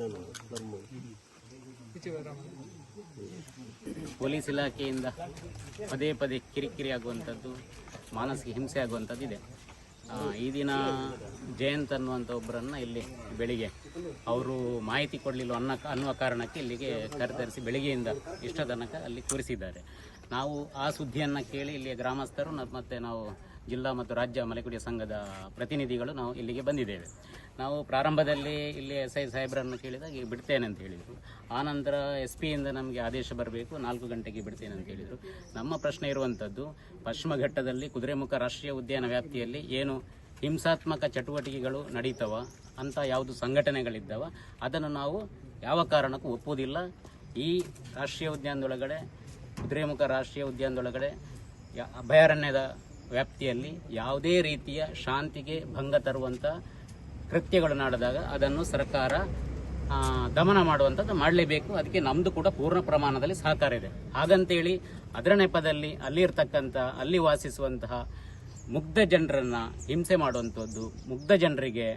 ನಾನು ಧರ್ಮ ಪೊಲೀಸ್ ಇಲಾಖೆಯಿಂದ ಪದೇ ಪದೇ ಕಿರಿಕಿರಿ ಆಗುವಂಥದ್ದು, ಮಾನಸಿಕ ಹಿಂಸೆ ಆಗುವಂಥದ್ದು ಇದೆ. ಈ ದಿನ ಜಯಂತ್ ಅನ್ನುವಂಥ ಒಬ್ಬರನ್ನು ಇಲ್ಲಿ ಬೆಳಿಗ್ಗೆ ಅವರು ಮಾಹಿತಿ ಕೊಡಲಿಲ್ಲ ಅನ್ನೋ ಅನ್ನುವ ಕಾರಣಕ್ಕೆ ಇಲ್ಲಿಗೆ ಕರೆತರಿಸಿ ಬೆಳಿಗ್ಗೆಯಿಂದ ಇಷ್ಟ ತನಕ ಅಲ್ಲಿ ಕೂರಿಸಿದ್ದಾರೆ. ನಾವು ಆ ಸುದ್ದಿಯನ್ನು ಕೇಳಿ ಇಲ್ಲಿಯ ಗ್ರಾಮಸ್ಥರು ಮತ್ತು ನಾವು ಜಿಲ್ಲಾ ಮತ್ತು ರಾಜ್ಯ ಮಲೆಕುಡಿಯ ಸಂಘದ ಪ್ರತಿನಿಧಿಗಳು ನಾವು ಇಲ್ಲಿಗೆ ಬಂದಿದ್ದೇವೆ. ನಾವು ಪ್ರಾರಂಭದಲ್ಲಿ ಇಲ್ಲಿ ಎಸ್ ಐ ಸಾಹೇಬ್ರನ್ನು ಕೇಳಿದಾಗ ಬಿಡ್ತೇನೆ ಅಂತ ಹೇಳಿದರು. ಆನಂತರ ಎಸ್ ಪಿಯಿಂದ ನಮಗೆ ಆದೇಶ ಬರಬೇಕು, ನಾಲ್ಕು ಗಂಟೆಗೆ ಬಿಡ್ತೇನೆ ಅಂತ ಹೇಳಿದರು. ನಮ್ಮ ಪ್ರಶ್ನೆ ಇರುವಂಥದ್ದು ಪಶ್ಚಿಮ ಘಟ್ಟದಲ್ಲಿ ಕುದುರೆಮುಖ ರಾಷ್ಟ್ರೀಯ ಉದ್ಯಾನ ವ್ಯಾಪ್ತಿಯಲ್ಲಿ ಏನು ಹಿಂಸಾತ್ಮಕ ಚಟುವಟಿಕೆಗಳು ನಡೀತವ, ಅಂತ ಯಾವುದು ಸಂಘಟನೆಗಳಿದ್ದಾವ, ಅದನ್ನು ನಾವು ಯಾವ ಕಾರಣಕ್ಕೂ ಒಪ್ಪುವುದಿಲ್ಲ. ಈ ರಾಷ್ಟ್ರೀಯ ಉದ್ಯಾನದೊಳಗಡೆ ಕುದುರೆಮುಖ ರಾಷ್ಟ್ರೀಯ ಉದ್ಯಾನದೊಳಗಡೆ ಅಭಯಾರಣ್ಯದ ವ್ಯಾಪ್ತಿಯಲ್ಲಿ ಯಾವುದೇ ರೀತಿಯ ಶಾಂತಿಗೆ ಭಂಗ ತರುವಂಥ ಕೃತ್ಯಗಳು ನಡೆದಾಗ ಅದನ್ನು ಸರ್ಕಾರ ದಮನ ಮಾಡುವಂಥದ್ದು ಮಾಡಲೇಬೇಕು. ಅದಕ್ಕೆ ನಮ್ಮದು ಕೂಡ ಪೂರ್ಣ ಪ್ರಮಾಣದಲ್ಲಿ ಸಹಕಾರ ಇದೆ. ಹಾಗಂತೇಳಿ ಅದರ ನೆಪದಲ್ಲಿ ಅಲ್ಲಿರ್ತಕ್ಕಂಥ, ಅಲ್ಲಿ ವಾಸಿಸುವಂತಹ ಮುಗ್ಧ ಜನರನ್ನು ಹಿಂಸೆ ಮಾಡುವಂಥದ್ದು ಮುಗ್ಧ ಜನರಿಗೆ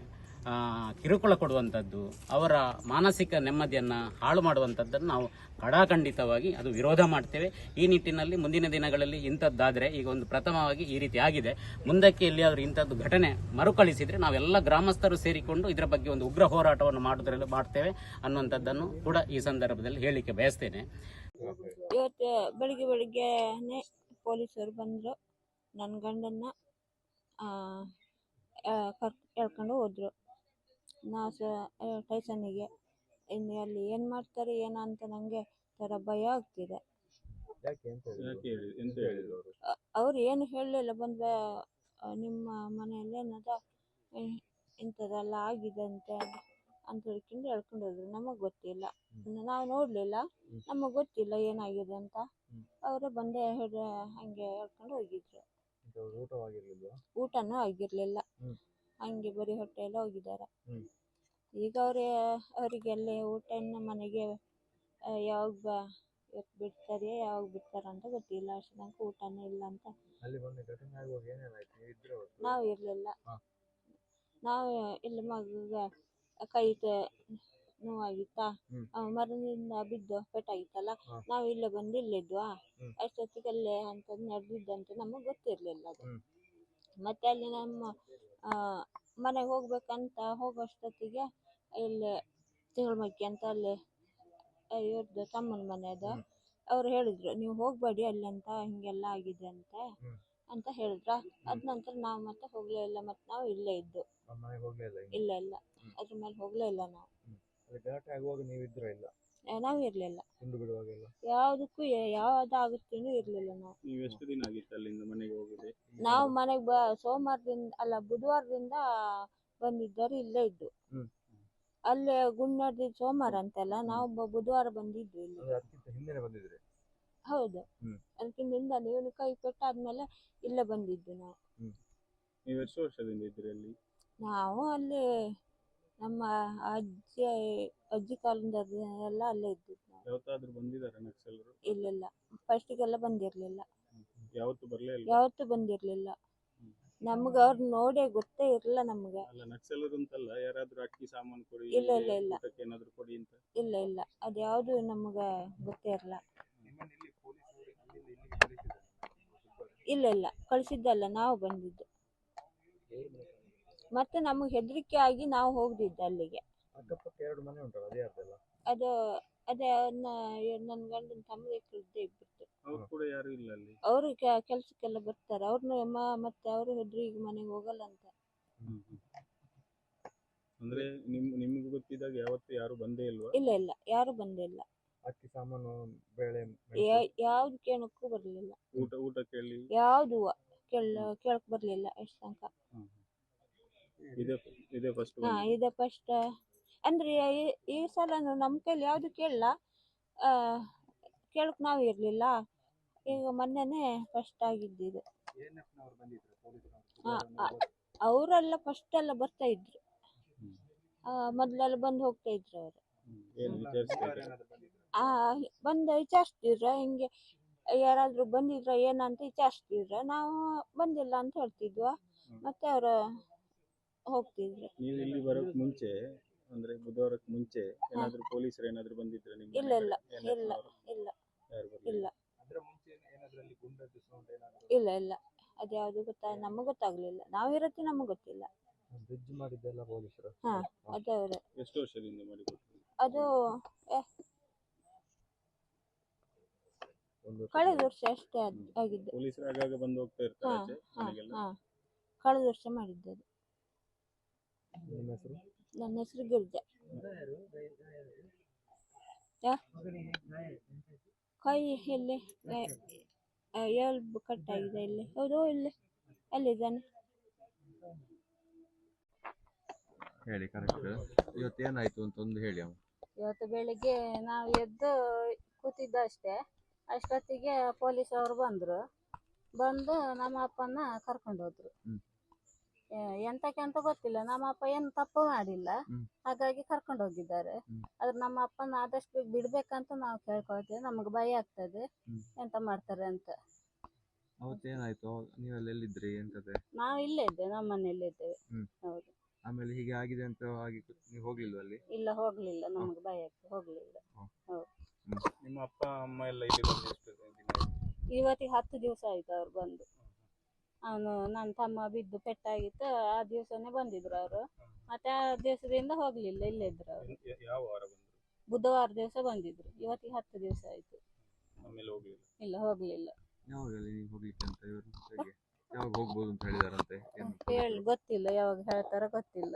ಕಿರುಕುಳ ಕೊಡುವಂಥದ್ದು, ಅವರ ಮಾನಸಿಕ ನೆಮ್ಮದಿಯನ್ನು ಹಾಳು ಮಾಡುವಂಥದ್ದನ್ನು ನಾವು ಕಡಾಖಂಡಿತವಾಗಿ ಅದು ವಿರೋಧ ಮಾಡ್ತೇವೆ. ಈ ನಿಟ್ಟಿನಲ್ಲಿ ಮುಂದಿನ ದಿನಗಳಲ್ಲಿ ಇಂಥದ್ದಾದರೆ ಈಗ ಒಂದು ಪ್ರಥಮವಾಗಿ ಈ ರೀತಿ ಆಗಿದೆ. ಮುಂದಕ್ಕೆ ಎಲ್ಲಿಯಾದರೂ ಇಂಥದ್ದು ಘಟನೆ ಮರುಕಳಿಸಿದರೆ ನಾವೆಲ್ಲ ಗ್ರಾಮಸ್ಥರು ಸೇರಿಕೊಂಡು ಇದರ ಬಗ್ಗೆ ಒಂದು ಉಗ್ರ ಹೋರಾಟವನ್ನು ಮಾಡೋದ್ರಲ್ಲಿ ಮಾಡ್ತೇವೆ ಅನ್ನುವಂಥದ್ದನ್ನು ಕೂಡ ಈ ಸಂದರ್ಭದಲ್ಲಿ ಹೇಳಲಿಕ್ಕೆ ಬಯಸ್ತೇನೆ. ಇವತ್ತು ಬೆಳಿಗ್ಗೆ ಬೆಳಿಗ್ಗೆನೆ ಪೊಲೀಸರು ಬಂದರು. ನನ್ನ ಗಂಡನ್ನು ಕರ್ ಎಳ್ಕೊಂಡು ಹೋದ್ರು. ನಾ ಸಹ ಆ, ಇನ್ನು ಅಲ್ಲಿ ಏನು ಮಾಡ್ತಾರೆ ಏನೋ ಅಂತ ನನಗೆ ಥರ ಭಯ ಆಗ್ತಿದೆ. ಅವ್ರು? ಏನು ಹೇಳಲಿಲ್ಲ ಬಂದ ನಿಮ್ಮ ಮನೆಯಲ್ಲಿ ಏನದ ಇಂಥದ್ದೆಲ್ಲ ಆಗಿದೆ ಅಂತ ಅಂತ ಹೇಳ್ಕೊಂಡು ಹೇಳ್ಕೊಂಡು ಹೋದ್ರು. ನಮಗೆ ಗೊತ್ತಿಲ್ಲ. ನಾವು ನೋಡಲಿಲ್ಲ. ನಮಗೆ ಗೊತ್ತಿಲ್ಲ ಏನಾಗಿದೆ ಅಂತ. ಅವರೇ ಬಂದೇ ಹೇಳ ಹಂಗೆ ಹೇಳ್ಕೊಂಡು ಹೋಗಿದ್ರು. ಊಟವಾಗಿರ್ಲಿಲ್ವಾ? ಊಟನೂ ಆಗಿರಲಿಲ್ಲ. ಹ್ಮ್. ಹಂಗೆ ಬರಿ ಹೊಟ್ಟೆಯಲ್ಲಿ ಹೋಗಿದ್ದಾರೆ. ಈಗ ಅವರೇ ಅವರಿಗೆಲ್ಲ ಊಟನ ಮನೆಗೆ ಯಾವಾಗ ಬಾ ಇವತ್ತು ಬಿಡ್ತಾರೆ ಯಾವಾಗ ಬಿಡ್ತಾರೆ ಅಂತ ಗೊತ್ತಿಲ್ಲ ಅಷ್ಟು ತನಕ ಊಟನೇ ಇಲ್ಲ ಅಂತ ಅಲ್ಲಿ ಬಂದ ಘಟನೆ ಆಗುವಾಗ ಏನೇನಾಯ್ತು ನೀವು ಇದ್ರೆ ಅವತ್ತು? ನಾವು ಇರಲಿಲ್ಲ ಹಾ. ನಾವು ಇಲ್ಲಿ ಮಗುಗ ಕೈ ತ- ನೋವಾಗಿತ್ತಾ ಹ್ಮ್. ಅವ ಮರದಿಂದ ಬಿದ್ದು ಪೆಟ್ಟಾಗಿತ್ತಲ್ಲ ಹಾ. ನಾವು ಇಲ್ಲೇ ಬಂದು ಇಲ್ಲಿದ್ವಾ ಹ್ಮ್. ಅಷ್ಟೊತ್ತಿಗಲ್ಲೇ ಅಂಥದ್ದು ನಡೆದಿದ್ದಂತ ನಮಗೆ ಗೊತ್ತಿರಲಿಲ್ಲ ಅದು ಹ್ಮ್. ಮತ್ತೆ ಅಲ್ಲಿ ನಮ್ಮ ಮನೆಗೆ ಹೋಗ್ಬೇಕಂತ ಹೋಗೋಷ್ಟೊತ್ತಿಗೆ ಇಲ್ಲಿ ತಿಂಗಳಮಕ್ಕಿ ಅಂತ ಅಲ್ಲಿ ಇವ್ರದ್ದು ತಮ್ಮನ ಮನೆ ಅದ. ಹ್ಮ್. ಅವ್ರು ಹೇಳಿದ್ರು ನೀವು ಹೋಗಬೇಡಿ ಅಲ್ಲಿ ಅಂತ ಹಿಂಗೆಲ್ಲ ಆಗಿದೆ ಅಂತ. ಅಂತ ಹೇಳಿದ್ರ. ಅದ ನಂತರ ನಾವು ಮತ್ತೆ ಹೋಗ್ಲೇ ಇಲ್ಲ ಮತ್ತೆ ನಾವು ಇಲ್ಲೇ ಇದ್ದು. ಮನೆಗೆ ಹೋಗ್ಲೇ ಇಲ್ಲ ಇಲ್ಲ. ಅದ್ರ ಮೇಲೆ ಹೋಗ್ಲೇ ಇಲ್ಲ ನಾವು. ಗಲಾಟೆ ಆಗುವಾಗ ಇಲ್ಲ. ನಾವು ಇರ್ಲಿಲ್ಲ. ತುಂಡು ಬಿಡುವಾಗೆಲ್ಲ ಯಾವುದಕ್ಕೂ ಯಾವ್ದಾಗುತ್ತೇನು ಇರ್ಲಿಲ್ಲ ನಾವು. ನೀವು ಎಷ್ಟು ದಿನ ಆಗಿತ್ತು ಅಲ್ಲಿಂದ ಮನೆಗೆ ಹೋಗಿದೆ ನಾವು ಮನೆಗೆ ಬ ಸೋಮವಾರದಿಂದ ಅಲ್ಲ ಬುಧವಾರದಿಂದ ಬಂದಿದ್ದರು ಇಲ್ಲೇ ಇದ್ದು. ಹ್ಮ್. ಅಲ್ಲೇ ಗುಂಡ್ನಡ್ದು ಸೋಮವಾರ ಅಂತಲ್ಲ ನಾವು ಬ- ಬುಧವಾರ ಬಂದಿದ್ವಿ ಇಲ್ಲಿ. ಅಂದ್ರೆ ಅದಕ್ಕಿಂತ ಹಿಂದೆನೆ ಬಂದಿದ್ರಿ? ಹೌದು. ಹ್ಮ್. ಅದಕ್ಕಿಂತ ನೀವು ಕೈ ಕೊಟ್ಟಾದ್ಮೇಲೆ ಇಲ್ಲೇ ಬಂದಿದ್ದು ನಾವು. ನೀವು ಎಷ್ಟು ವರ್ಷದಿಂದ ಇದ್ರಿ ಅಲ್ಲಿ? ನಾವು ಅಲ್ಲಿ ನಮ್ಮ ಅಜ್ಜಿ ಅಜ್ಜಿ ಕಾಲದಿಂದ ಎಲ್ಲ ಅಲ್ಲೇ ಇದ್ದು. ಇಲ್ಲ ಯಾವತ್ತಾದ್ರೂ ಬಂದಿದ್ದಾರೆ ನಕ್ಸಲರು ಇಲ್ಲಿಲ್ಲ. ಫಸ್ಟಿಗೆಲ್ಲ ಬಂದಿರಲಿಲ್ಲ. ಯಾವತ್ತು ಬರಲೇ ಇಲ್ಲ? ಯಾವತ್ತೂ ಬಂದಿರಲಿಲ್ಲ. ನಮ್ಗೆ ಅವ್ರು ನೋಡೇ ಗೊತ್ತೇ ಇರಲ್ಲ ನಮ್ಗೆ. ಅಲ್ಲ ನಕ್ಸಲರು ಅಂತಲ್ಲ ಯಾರಾದ್ರೂ ಅಕ್ಕಿ ಸಾಮಾನು ಕೊಡಿ ಇಲ್ಲ, ಇಲ್ಲ, ಇಲ್ಲ. ಊಟಕ್ಕೆ ಏನಾದ್ರು ಕೊಡಿ ಅಂತ? ಇಲ್ಲ ಇಲ್ಲ. ಅದ್ಯಾವುದು ನಮ್ಗೆ ಗೊತ್ತೇ ಇರಲ್ಲ ಇಲ್ಲ ಇಲ್ಲ. ಕಳಿಸಿದ್ದಲ್ಲ ನಾವು ಬಂದಿದ್ದು. ಮತ್ತೆ ನಮಗೆ ಹೆದರಿಕೆ ಆಗಿ ನಾವು ಹೋಗ್ದಿದ್ದು ಅಲ್ಲಿಗೆ. ಅಕ್ಕಪಕ್ಕ ಎರಡು ಮನೆ ಉಂಟಲ್ಲ ಅದೇ ಯಾರ್ದೆಲ್ಲ? ಅದು ಅದೇ ನನ್ನ ಗಂಡನ ತಮ್ಮದೇ ಇದ್ದೇ ಇದ್ಬಿಟ್ಟು ಅವ್ರು ಕೂಡ ಯಾರು ಇಲ್ಲ ಅಲ್ಲಿ? ಅವರು ಕೆಲಸಕ್ಕೆಲ್ಲ ಬರ್ತಾರೆ. ಅವ್ರನ್ನ ಮತ್ತೆ ಅವರು ಈಗ ಮನೆಗೆ ಹೋಗಲ್ಲ ಅಂತ. ಅಂದ್ರೆ ನಿಮ್ ನಿಮ್ಗೆ ಗೊತ್ತಿದ್ದಾಗ ಯಾವತ್ತು ಯಾರು ಬಂದೇ ಇಲ್ವಾ? ಇಲ್ಲ ಇಲ್ಲ. ಯಾರು ಬಂದಿಲ್ಲ ಅಕ್ಕಿ ಸಾಮಾನು ಬೇಳೆ ಯಾವ್ದು ಕೇಳಕ್ಕೂ ಬರಲಿಲ್ಲ. ಊಟ ಊಟ ಕೇಳಿ? ಯಾವುದು ಕೇಳ ಕೇಳಕ್ ಬರಲಿಲ್ಲ ಎಷ್ಟು ತನಕ. ಇದೇ ಇದೇ ಫಸ್ಟ್ ಹಾ ಇದೆ ಫಸ್ಟ್ ಅಂದ್ರೆ ಈ- ಸಲ ಸಲನು ನಮ್ಮ ಕೈಲಿ ಯಾವುದು ಕೇಳಲ್ಲ. ಕೇಳಕ್ ನಾವು ಇರ್ಲಿಲ್ಲ. ಈಗ ಮೊನ್ನೆನೇ ಫಸ್ಟ್ ಆಗಿದ್ದಿದ್ದು ಹಾ, ಆ, ಅವರೆಲ್ಲ ಫಸ್ಟ್ ಎಲ್ಲ ಬರ್ತಾ ಇದ್ರು. ಆ, ಮೊದ್ಲೆಲ್ಲ ಬಂದು ಹೋಗ್ತಾ ಇದ್ರು ಅವರು. ಏನು ವಿಚಾರಿಸ್ತಾ ಇದ್ದಾರೆ ಆ ಬಂದು ವಿಚಾರಿಸ್ತಿದ್ರ. ಹಿಂಗೆ ಯಾರಾದ್ರೂ ಬಂದಿದ್ರ ಏನಂತ ವಿಚಾರಿಸ್ತಿದ್ರ. ನಾವು ಬಂದಿಲ್ಲ ಅಂತ ಹೇಳ್ತಿದ್ವ. ಮತ್ತೆ ಅವರು ಹೋಗ್ತಿದ್ರು. ನೀವು ಇಲ್ಲಿ ಬರೋಕ್ ಮುಂಚೆ ಅಂದ್ರೆ ಬುಧವಾರಕ್ಕೆ ಮುಂಚೆ ಏನಾದ್ರು ಪೊಲೀಸರು ಏನಾದ್ರು ಬಂದಿದ್ರೆ ನಿಮ್ಗೆ ಇಲ್ಲ, ಇಲ್ಲ, ಇಲ್ಲ, ಇಲ್ಲ? ಇಲ್ಲ. ಮುಂಚೆ ಏನಾದ್ರೂ ಅಲ್ಲಿ ಸೌಂಡ್ ಏನಾದ್ರು? ಇಲ್ಲ ಇಲ್ಲ. ಅದ್ಯಾವುದು ಗೊತ್ತಾ? ನಮಗೆ ಗೊತ್ತಾಗ್ಲಿಲ್ಲ. ನಾವಿರತ್ತೆ ನಮಗೆ ಗೊತ್ತಿಲ್ಲ. ಬ್ರಿಡ್ಜ್ ಮಾಡಿದ್ದೆಲ್ಲ ಪೊಲೀಸರು. ಹಾ ಅದವ್ರೆ ಎಷ್ಟು ವರ್ಷದಿಂದ ಮಾಡಿಕೊಟ್ರು ಅದು ಏ, ಒಂದು ಕಳೆದ ವರ್ಷ ಅಷ್ಟೇ ಆದ್- ಆಗಿದ್ದು. ಪೊಲೀಸರು ಆಗಾಗ ಬಂದು ಹೋಗ್ತಾ ಇರ್ತಾರೆ ಆಚೆ ಹಾ ಮನೆಗೆಲ್ಲ? ಹಾ. ಕಳೆದ ವರ್ಷ ಮಾಡಿದ್ದದು. ನಿಮ್ಮ ಹೆಸರು? ನನ್ನ ಹೆಸರು ಗಿರ್ಜಾ? ಕೈ ಇಲ್ಲಿ ಎಲ್ಬು ಕಟ್ಟಾಗಿದೆ ಇಲ್ಲಿ. ಹೌದು ಇಲ್ಲಿ ಅಲ್ಲಿದ್ದಾನೆ ಹೇಳಿ ಕರೆಕ್ಟ್ ಇವತ್ತು ಏನಾಯ್ತು ಅಂತ ಒಂದು ಹೇಳಿ ಅವನು ಇವತ್ತು ಬೆಳಿಗ್ಗೆ ನಾವು ಎದ್ದು ಕೂತಿದ್ದ ಅಷ್ಟೇ. ಅಷ್ಟೊತ್ತಿಗೆ ಪೊಲೀಸ್ ಅವರು ಬಂದರು. ಬಂದು ನಮ್ಮ ಅಪ್ಪನ ಕರ್ಕೊಂಡು ಹೋದ್ರು ಎಂತಕ್ಕೆ ಅಂತ ಗೊತ್ತಿಲ್ಲ. ನಮ್ಮ ಅಪ್ಪ ಏನು ತಪ್ಪು ಮಾಡಿಲ್ಲ. ಹಾಗಾಗಿ ಕರ್ಕೊಂಡು ಹೋಗಿದ್ದಾರೆ. ಆದ್ರೆ ನಮ್ಮ ಅಪ್ಪನ ಆದಷ್ಟು ಬಿಡ್ಬೇಕಂತ ನಾವು ಕೇಳ್ಕೊಳ್ತೇವೆ. ನಮಗೆ ಭಯ ಆಗ್ತದೆ. ಎಂತ ಮಾಡ್ತಾರೆ ಅಂತ. ಅವತ್ತೇನಾಯ್ತು ನೀವೆಲ್ಲ ಎಲ್ಲಿದ್ರಿ? ಎಂತದೆ? ನಾವು ಇಲ್ಲೇ ಇದ್ದೇವೆ ನಮ್ಮ ಮನೆಯಲ್ಲೇ ಇದ್ದೇವೆ. ಹೌದು. ಆಮೇಲೆ ಹೀಗೆ ಆಗಿದೆ ಅಂತ ಆಗಿ ನೀವು ಹೋಗ್ಲಿಲ್ವ ಅಲ್ಲಿ? ಇಲ್ಲ ಹೋಗ್ಲಿಲ್ಲ. ನಮಗೆ ಭಯ ಆಗ್ತದೆ. ಹೋಗ್ಲಿಲ್ಲ. ನಿಮ್ಮ ಅಪ್ಪ ಅಮ್ಮ ಎಲ್ಲ ಇಲ್ಲಿ ಬಂದು ಎಷ್ಟು ದಿನ ಆಯ್ತು? ಇವತ್ತಿಗೆ ಹತ್ತು ದಿವಸ ಆಯ್ತು ಅವ್ರು ಬಂದು. ಅವನು ನನ್ನ ತಮ್ಮ ಬಿದ್ದು ಪೆಟ್ಟಾಗಿತ್ತು ಆ ದಿವಸನೇ ಬಂದಿದ್ರು ಅವರು. ಮತ್ತೆ ಆ ದಿವಸದಿಂದ ಹೋಗ್ಲಿಲ್ಲ ಇಲ್ಲೇ ಇದ್ರು ಅವರು. ಯಾವ ವಾರ ಬಂದ್ರು? ಬುಧವಾರ ದಿವಸ ಬಂದಿದ್ರು. ಇವತ್ತಿಗೆ ಹತ್ತು ದಿವಸ ಆಯ್ತು. ಆಮೇಲೆ ಹೋಗ್ಲಿಲ್ಲ? ಇಲ್ಲ ಹೋಗ್ಲಿಲ್ಲ. ಯಾವಾಗ ಅಲ್ಲಿ ಹೋಗ್ಲಿಕ್ಕೆ ಅಂತ ಇವರು? ಹೇಗೆ? ಯಾವಾಗ ಹೋಗ್ಬೋದು ಅಂತ ಹೇಳಿದಾರಂತೆ? ಏನು ಹೇಳಿ ಗೊತ್ತಿಲ್ಲ ಯಾವಾಗ ಹೇಳ್ತಾರ ಗೊತ್ತಿಲ್ಲ.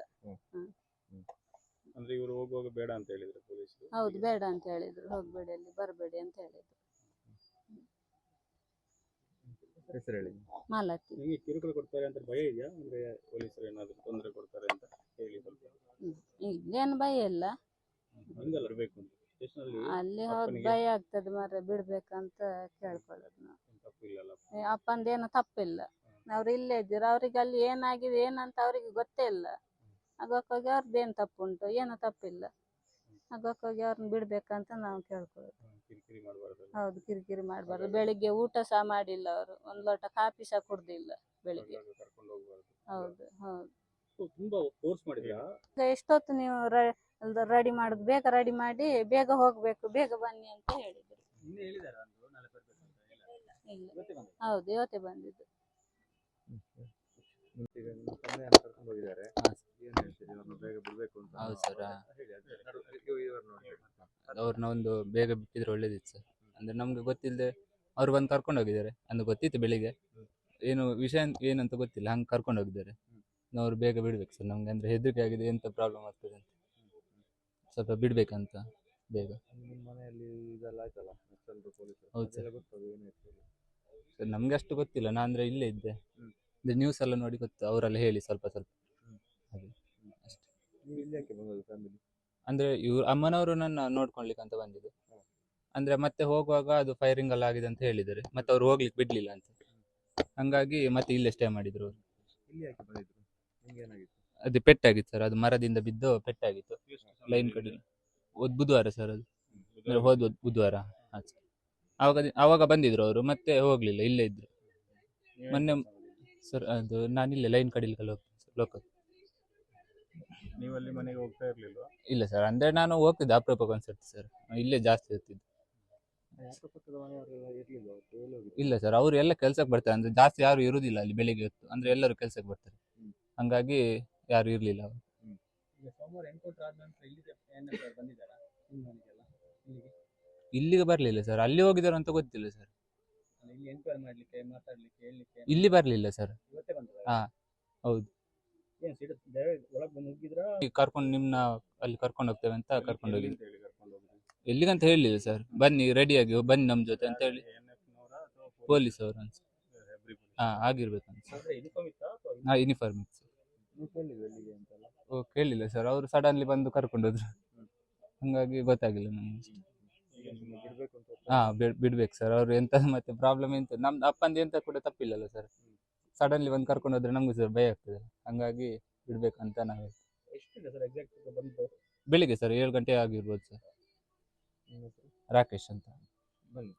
ಅಂದ್ರೆ ಇವರು ಹೋಗುವಾಗ ಬೇಡ ಅಂತ ಹೇಳಿದ್ರು ಪೊಲೀಸರು? ಹೌದು ಬೇಡ ಅಂತ ಹೇಳಿದ್ರು. ಹೋಗ್ಬೇಡಿ ಅಲ್ಲಿ ಬರಬೇಡಿ ಅಂತ ಹೇಳಿದ್ರು. ಹೆಸರು ಹೇಳಿ ಮಾಲತಿ. ನಿಮಗೆ ಕಿರುಕುಳ ಕೊಡ್ತಾರೆ ಅಂತ ಭಯ ಇದೆಯಾ? ಅಂದ್ರೆ ಪೊಲೀಸರು ಏನಾದ್ರು ತೊಂದರೆ ಕೊಡ್ತಾರೆ ಅಂತ ಹೇಳಿ ಸ್ವಲ್ಪ. ಇಲ್ಲೇನು ಭಯ ಇಲ್ಲ. ಹಂಗಲ್ಲ ಇರ್ಬೇಕು ಅಂತ. ಸ್ಟೇಷನಲ್ಲಿ ಅಲ್ಲಿ ಹೋಗಿ ಭಯ ಆಗ್ತದೆ ಮಾರ್ರೆ ಬಿಡ್ಬೇಕಂತ ಕೇಳ್ಕೊಳ್ಳೋದು ನಾವು. ತಪ್ಪು ಇಲ್ಲಲ್ಲ ಏ, ಅಪ್ಪಂದೇನು ತಪ್ಪಿಲ್ಲ. ಅವ್ರು ಇಲ್ಲೇ ಇದ್ದೀರ? ಅವ್ರಿಗೆ ಅಲ್ಲಿ ಏನಾಗಿದೆ ಏನಂತ ಅವ್ರಿಗೆ ಗೊತ್ತೇ ಇಲ್ಲ. ಆಗೋಕ್ಕೋಗಿ ಅವ್ರದ್ದೇನು ತಪ್ಪುಂಟು ಏನು ತಪ್ಪಿಲ್ಲ. ಆಗೋಕ್ಕೋಗಿ ಅವ್ರನ್ನ ಬಿಡ್ಬೇಕಂತ ನಾವು ಕೇಳ್ಕೊಳ್ಳೋದು ಕಿರಿಕಿರಿ ಮಾಡಬಾರ್ದು ಹೌದು ಕಿರಿಕಿರಿ ಮಾಡಬಾರ್ದು. ಬೆಳಿಗ್ಗೆ ಊಟ ಸಹ ಮಾಡಿಲ್ಲ ಅವರು. ಒಂದು ಲೋಟ ಕಾಫಿ ಸಹ ಕುಡ್ದಿಲ್ಲ ಬೆಳಿಗ್ಗೆ. ಕರ್ಕೊಂಡು ಹೋಗ್ಬಾರ್ದು. ಹೌದು ಹೌದು. ತುಂಬಾ ಫೋರ್ಸ್ ಮಾಡಿದ್ರಾ? ಈಗ ಎಷ್ಟೊತ್ತು ನೀವು ರೆಡಿ ಮಾಡುದು? ಬೇಗ ರೆಡಿ ಮಾಡಿ ಬೇಗ ಹೋಗ್ಬೇಕು ಬೇಗ ಬನ್ನಿ ಅಂತ ಹೇಳಿದ್ರು. ನಿನ್ನೆ ಹೇಳಿದಾರ ನಾಳೆ ಇಲ್ಲ. ಹೌದು ಇವತ್ತೇ ಬಂದಿದ್ದು. ಈಗ ನಿಮ್ಮ ತಂದೆ ಕರ್ಕೊಂಡು ಹೋಗಿದ್ದಾರೆ. ಏನು ಹೇಳ್ತೀರಿ? ಇವ್ರನ್ನ ಬೇಗ ಬಿಡ್ಬೇಕು ಅಂತ. ಹೌದು sir. ಹೇಳಿ ಅದು ನಡು- ನೋಡಿ ಅವ್ರನ್ನ ಒಂದು ಬೇಗ ಬಿಟ್ಟಿದ್ರೆ ಒಳ್ಳೇದಿತ್ತು ಸರ್. ಅಂದ್ರೆ ನಮ್ಗೆ ಗೊತ್ತಿಲ್ಲದೆ ಅವ್ರು ಬಂದು ಕರ್ಕೊಂಡು ಹೋಗಿದ್ದಾರೆ. ಅಂದ್ರೆ ಗೊತ್ತಿತ್ತು ಬೆಳಿಗ್ಗೆ. ಏನು ವಿಷಯ ಅಂತ- ಏನಂತ ಗೊತ್ತಿಲ್ಲ ಹಂಗೆ ಕರ್ಕೊಂಡು ಹೋಗಿದ್ದಾರೆ. ಅವ್ರು ಬೇಗ ಬಿಡ್ಬೇಕು ಸರ್ ನಮ್ಗೆ. ಅಂದ್ರೆ ಹೆದರಿಕೆ ಆಗಿದೆ ಎಂತ ಪ್ರಾಬ್ಲಮ್ ಆಗ್ತದೆ ಅಂತ. ಸ್ವಲ್ಪ ಬಿಡ್ಬೇಕಂತ ಬೇಗ. ನಿಮ್ಮ ಮನೆಯಲ್ಲಿ ಇದೆಲ್ಲ ಆಯ್ತಲ್ಲ? ನಕ್ಸಲ್ರು ಪೊಲೀಸರು? ಹೌದು sir. ಅದೆಲ್ಲ ಗೊತ್ತದು? ಏನಾಯ್ತು ಸರ್ ನಮ್ಗೆ ಅಷ್ಟು ಗೊತ್ತಿಲ್ಲ. ನಾ ಅಂದ್ರೆ ಇಲ್ಲೇ ಇದ್ದೆ. ಹ್ಮ್. ಅಂದ್ರೆ ನ್ಯೂಸ್ ಎಲ್ಲ ನೋಡಿ ಗೊತ್ತು ಅವರೆಲ್ಲ ಹೇಳಿ ಸ್ವಲ್ಪ ಸ್ವಲ್ಪ. ಹಾಗೆ ಅಷ್ಟೇ. ನೀವು ಇಲ್ಲಿ ಯಾಕೆ ಬಂದದ್ದು ಫ್ಯಾಮಿಲಿ ಅಂದ್ರೆ ಇವ್ರು ಅಮ್ಮನವರು ನನ್ನ ನೋಡ್ಕೊಳ್ಲಿಕ್ಕೆ ಅಂತ ಬಂದಿದ್ದು. ಅಂದ್ರೆ ಮತ್ತೆ ಹೋಗುವಾಗ ಅದು ಫೈರಿಂಗ್ ಎಲ್ಲ ಆಗಿದೆ ಅಂತ ಹೇಳಿದ್ದಾರೆ. ಮತ್ತೆ ಅವ್ರು ಹೋಗ್ಲಿಕ್ಕೆ ಬಿಡ್ಲಿಲ್ಲ ಅಂತ. ಹಂಗಾಗಿ ಮತ್ತೆ ಇಲ್ಲೇ ಸ್ಟೇ ಮಾಡಿದ್ರು ಅವರು. ಇಲ್ಲಿ ಯಾಕೆ ಬಂದಿದ್ರು? ನಿಮ್ಗೆ ಏನಾಗಿತ್ತು? ಅದು ಪೆಟ್ಟಾಗಿತ್ತು ಸರ್ ಅದು ಮರದಿಂದ ಬಿದ್ದು ಪೆಟ್ಟಾಗಿತ್ತು. ಲೈನ್ ಕಡೆ. ಹೋದ್ ಬುಧವಾರ ಸರ್ ಅದು. ಅಂದ್ರೆ ಹೋದ್ ಬುಧವಾರ ಆಚೆ ಆವಾಗ ಆವಾಗ ಬಂದಿದ್ರು ಅವರು ಮತ್ತೆ ಹೋಗ್ಲಿಲ್ಲ ಇಲ್ಲೇ ಇದ್ರು. ಮೊನ್ನೆ ಸರ್ ಅದು ನಾನಿಲ್ಲೇ ಲೈನ್ ಕಡಿಲಿಕ್ಕೆ ಹೋಗ್ತೀನಿ ಸರ್ ಲೋಕಲ್ ನೀವಲ್ಲಿ ಮನೆಗೆ ಹೋಗ್ತಾ ಇರ್ಲಿಲ್ವಾ? ಇಲ್ಲ ಸರ್ ಅಂದರೆ ನಾನು ಹೋಗ್ತಿದ್ದೆ ಅಪರೂಪ ಕಾನ್ಸರ್ಟ್ ಸರ್. ಇಲ್ಲೇ ಜಾಸ್ತಿ ಇರ್ತಿದ್ದೆ ಅಕ್ಕಪಕ್ಕದ ಮನೆಯವರೆಲ್ಲ ಇರ್ಲಿಲ್ವ? ಅವತ್ತು ಎಲ್ಲಿ ಹೋಗಿದ್ರು? ಇಲ್ಲ ಸರ್ ಅವರು ಎಲ್ಲ ಕೆಲ್ಸಕ್ಕೆ ಬರ್ತಾರೆ ಅಂದರೆ ಜಾಸ್ತಿ ಯಾರು ಇರುವುದಿಲ್ಲ ಅಲ್ಲಿ ಬೆಳಿಗ್ಗೆ ಹೊತ್ತು. ಅಂದರೆ ಎಲ್ಲರೂ ಕೆಲ್ಸಕ್ಕೆ ಬರ್ತಾರೆ. ಹಾಗಾಗಿ ಹಂಗಾಗಿ ಯಾರು ಇರಲಿಲ್ಲ ಅವರು. ಈಗ ಸೋಮವಾರ ಎನ್ಕೌಂಟರ್ ಆದ ನಂತರ ಇಲ್ಲಿಗೆ ಬರಲಿಲ್ಲ ಬಂದಿದ್ದಾರಾ? ನಿಮ್ಮ ಮನೆಗೆಲ್ಲ ಇಲ್ಲಿಗೆ? ಇಲ್ಲಿಗೆ ಬರ್ಲಿಲ್ಲ ಸರ್ ಅಲ್ಲಿ ಹೋಗಿದ್ದಾರೆ ಅಂತ ಗೊತ್ತಿಲ್ಲ ಸರ್. ಅಲ್ಲ, ಇಲ್ಲಿ ಎನ್ಕ್ವೈರಿ ಮಾಡ್ಲಿಕ್ಕೆ ಮಾತಾಡ್ಲಿಕ್ಕೆ ಹೇಳಲಿಕ್ಕೆ ಇಲ್ಲಿ ಬರ್ಲಿಲ್ಲ ಸರ್ ಇವತ್ತೇ ಹಾ, ಹೌದು. ಏನ್ ಸಿಡ ಡೈರೆಕ್ಟ್ ಒಳಗ್ ಬಂದು ನುಗ್ಗಿದ್ರಾ ಕರ್ಕೊಂಡು ನಿಮ್ನ ಅಲ್ಲಿ ಕರ್ಕೊಂಡು ಹೋಗ್ತೇವೆ ಅಂತ ಕರ್ಕೊಂಡು ಹೋಗಿ ಎಲ್ಲಿ ಅಂತ ಹೇಳಿ ಕರ್ಕೊಂಡು ಹೋಗಿದ್ರು ಎಲ್ಲಿಗಂತ ಹೇಳಿಲ್ಲ ಸರ್ ಬನ್ನಿ ರೆಡಿಯಾಗಿ ಬನ್ನಿ ನಮ್ಮ ಜೊತೆ ಅಂತ ಹೇಳಿ. NF ನವರಾ ಅಥವಾ ಪೊಲೀಸ್? ಅವರು ಅನ್ಸ ಹೆಬ್ರಿ police? ಹಾ ಆಗಿರ್ಬೇಕು ಅನ್ಸ ಅಂದ್ರೆ uniform ಇತ್ತಾ ಅಥವಾ ಹಾ ಯೂನಿಫಾರ್ಮ್ ಇತ್ತು ಸರ್ ನೀವು ಕೇಳಿದ್ವಿ ಎಲ್ಲಿಗೆ ಅಂತೆಲ್ಲ? ಓ ಕೇಳಿಲ್ಲ ಸರ್ ಅವರು ಸಡನ್ಲಿ ಬಂದು ಕರ್ಕೊಂಡು ಹೋದ್ರು. ಹಂಗಾಗಿ ಗೊತ್ತಾಗಿಲ್ಲ ನಮ್ಗೆ ಹಾ ಬಿಡ್- ಬಿಡ್ಬೇಕು ಸರ್ ಅವ್ರು ಎಂತ ಮತ್ತೆ ಪ್ರಾಬ್ಲಮ್ ಎಂತ ನಮ್ದು ಅಪ್ಪಂದು ಎಂತ ಕೂಡ ತಪ್ಪಿಲ್ಲಲ್ಲ ಸರ್ ಸಡನ್ಲಿ ಬಂದು ಕರ್ಕೊಂಡು ಹೋದ್ರೆ ನಮಗೂ ಸರ್ ಭಯ ಆಗ್ತದೆ. ಹಂಗಾಗಿ ಬಿಡ್ಬೇಕಂತ ನಾವು. ಎಷ್ಟಿದೆ ಸರ್ ಎಕ್ಸಾಕ್ಟ್ ಬಂದು? ಬೆಳಿಗ್ಗೆ ಸರ್ ಏಳು ಗಂಟೆ ಆಗಿರ್ಬೋದು ಸರ್ ರಾಕೇಶ್ ಅಂತ. ಬನ್ನಿ.